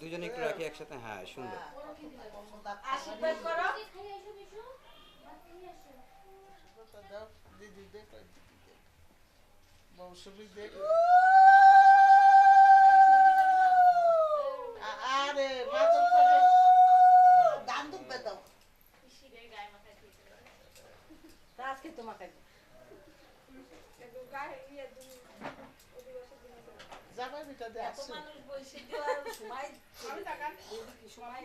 দুজনে একটু রাখি একসাথে হ্যাঁ সুন্দর। আশীর্বাদ করো। পাতা দাও দিদি দেখো দিদি আজকে তোমাকে যাবে সময়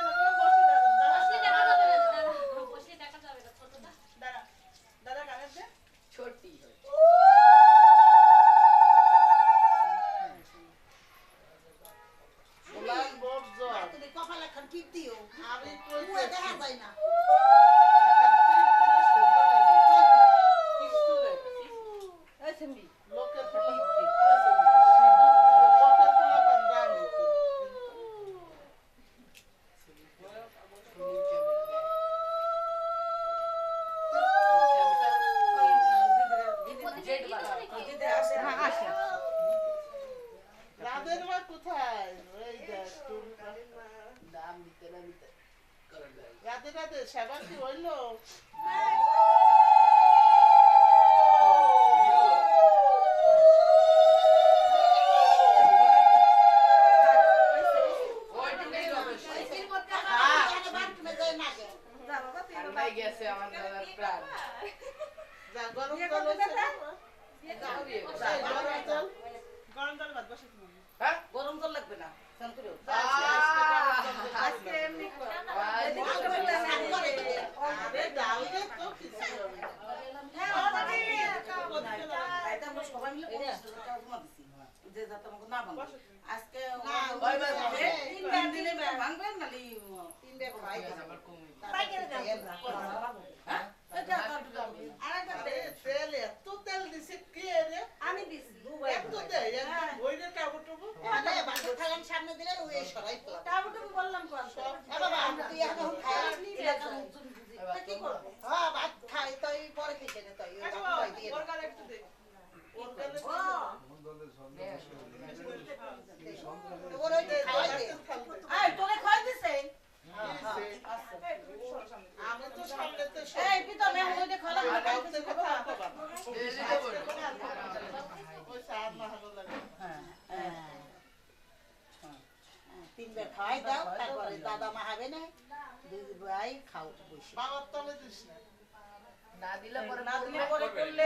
রাধে রাধে সেবা কি হইল? হ্যাঁ, izquierda, por abajo. করে করলে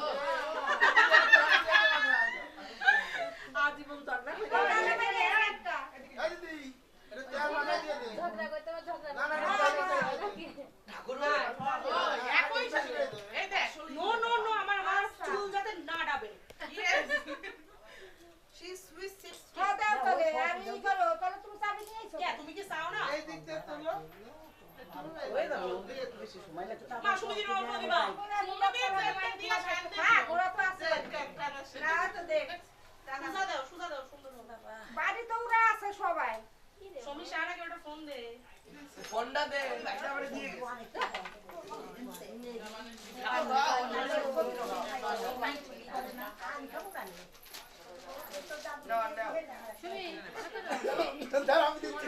বাড়িতে ওরা আছে সবাই সমী সারাকে ওটা ফোন দে ফোনটা দে একটা করে দিয়ে দাঁড়া আমি দিচ্ছি।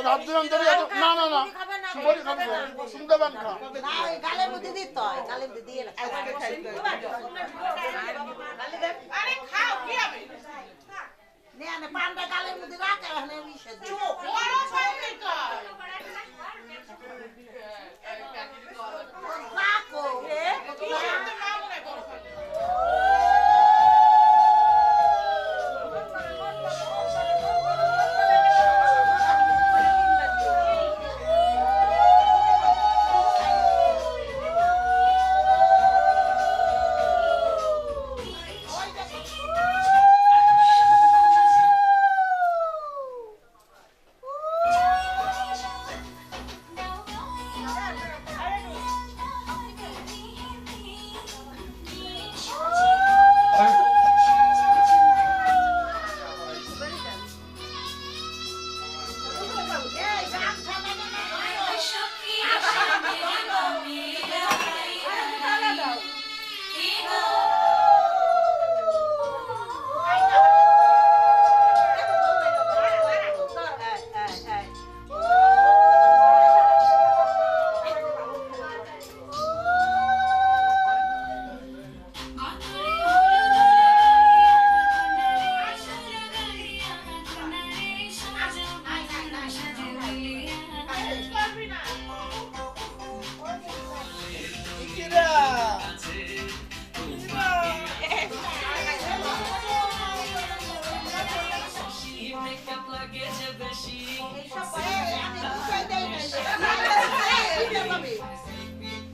রাজ্যের অন্তরে না না না। সুপারি খাব শুনতে পান খা। গালের মুদি দিতে হয় গালে মুদি দিয়ে আরে খাও। কি হবে নে না পান্ডা গালের মধ্যে রাখা হলে মিশে দিও বড় খাইতে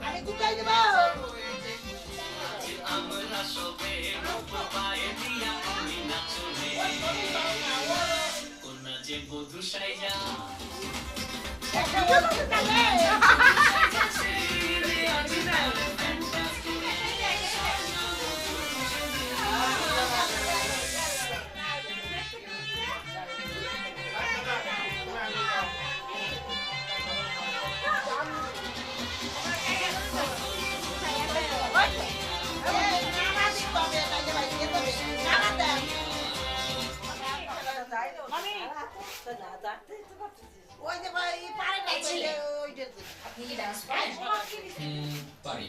আমি গুকাই দেব আমরা সবে রূপ পায়ে দিয়া তুমি নাচলে কোন যে বধু সাইজা। একটা বধু সাইজা আপনি কি ডান্স পারেন পারি